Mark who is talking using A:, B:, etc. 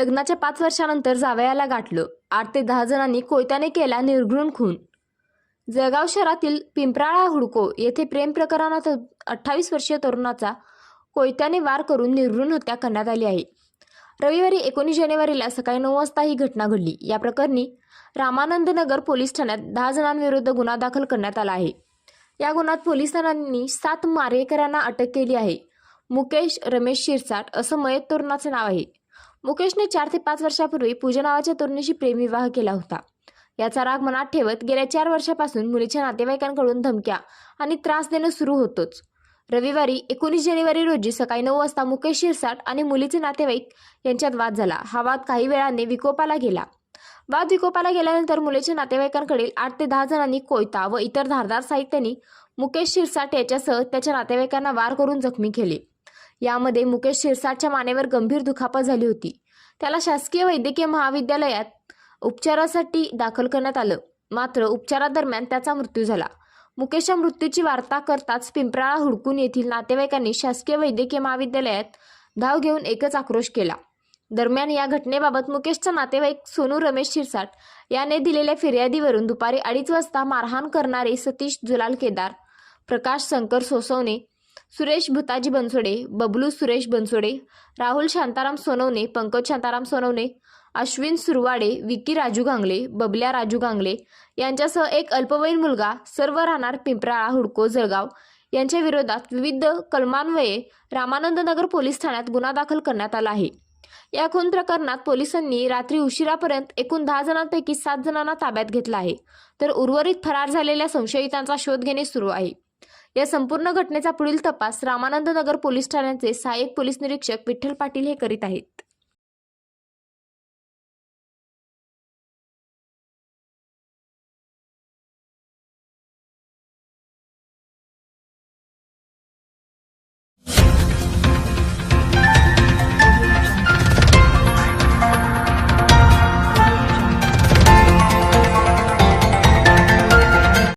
A: लग्नाच्या पाच वर्षानंतर जावयाला गाठलं. आठ ते दहा जणांनी कोयत्याने केला निर्घृण खून. जळगाव शहरातील पिंपराळा हुडको येथे प्रेम प्रकरणात अठ्ठावीस वर्षीय तरुणाचा कोयत्याने वार करून निर्घृण हत्या करण्यात आली आहे. रविवारी एकोणीस जानेवारीला सकाळी नऊ वाजता ही घटना घडली. या प्रकरणी रामानंद नगर पोलीस ठाण्यात दहा जणांविरुद्ध गुन्हा दाखल करण्यात आला आहे. या गुन्ह्यात पोलिसांनी सात मारेकरांना अटक केली आहे. मुकेश रमेश शिरसाट असं मयत तरुणाचे नाव आहे. मुकेशने चार ते पाच वर्षापूर्वी पूजा नावाच्या तरुणीशी प्रेमविवाह केला होता. याचा राग मनात ठेवत गेल्या चार वर्षापासून मुलीच्या नातेवाईकांकडून धमक्या आणि त्रास देणं सुरू होतोच. रविवारी एकोणीस जानेवारी रोजी सकाळी नऊ वाजता मुकेश शिरसाट आणि मुलीचे नातेवाईक यांच्यात वाद झाला. हा वाद काही वेळाने विकोपाला गेला. वाद विकोपाला गेल्यानंतर मुलीच्या नातेवाईकांकडील आठ ते दहा जणांनी कोयता व इतर धारदार साहित्यांनी मुकेश शिरसाट याच्यासह त्याच्या नातेवाईकांना वार करून जखमी केले. यामध्ये मुकेश शिरसाटच्या मानेवर गंभीर दुखापत झाली होती. त्याला शासकीय वैद्यकीय महाविद्यालयात उपचारासाठी दाखल करण्यात आलं. मात्र उपचारादरम्यान त्याचा मृत्यू झाला. मुकेशच्या मृत्यूची वार्ता करताच पिंपराळा हुडकून येथील नातेवाईकांनी शासकीय वैद्यकीय महाविद्यालयात धाव घेऊन एकच आक्रोश केला. दरम्यान या घटनेबाबत मुकेशचा नातेवाईक सोनू रमेश शिरसाट याने दिलेल्या फिर्यादीवरून दुपारी अडीच वाजता मारहाण करणारे सतीश जुलाल केदार प्रकाश शंकर सोसवणे सुरेश भुताजी बनसोडे बबलू सुरेश बनसोडे राहुल शांताराम सोनवणे पंकज शांताराम सोनवणे अश्विन सुरवाडे विकी राजू गांगले बबल्या राजू गांगले यांच्यासह एक अल्पवयीन मुलगा सर्व राहणार पिंपराळा हुडको जळगाव यांच्या विरोधात विविध कलमान्वये रामानंद नगर पोलीस ठाण्यात गुन्हा दाखल करण्यात आला आहे. या खून प्रकरणात पोलिसांनी रात्री उशिरापर्यंत एकूण दहा जणांपैकी सात जणांना ताब्यात घेतला आहे. तर उर्वरित फरार झालेल्या संशयितांचा शोध घेणे सुरू आहे. या संपूर्ण घटनेचा पुढील तपास रामानंद नगर पोलीस ठाण्याचे सहाय्यक पोलीस निरीक्षक विठ्ठल पाटील हे करीत आहेत.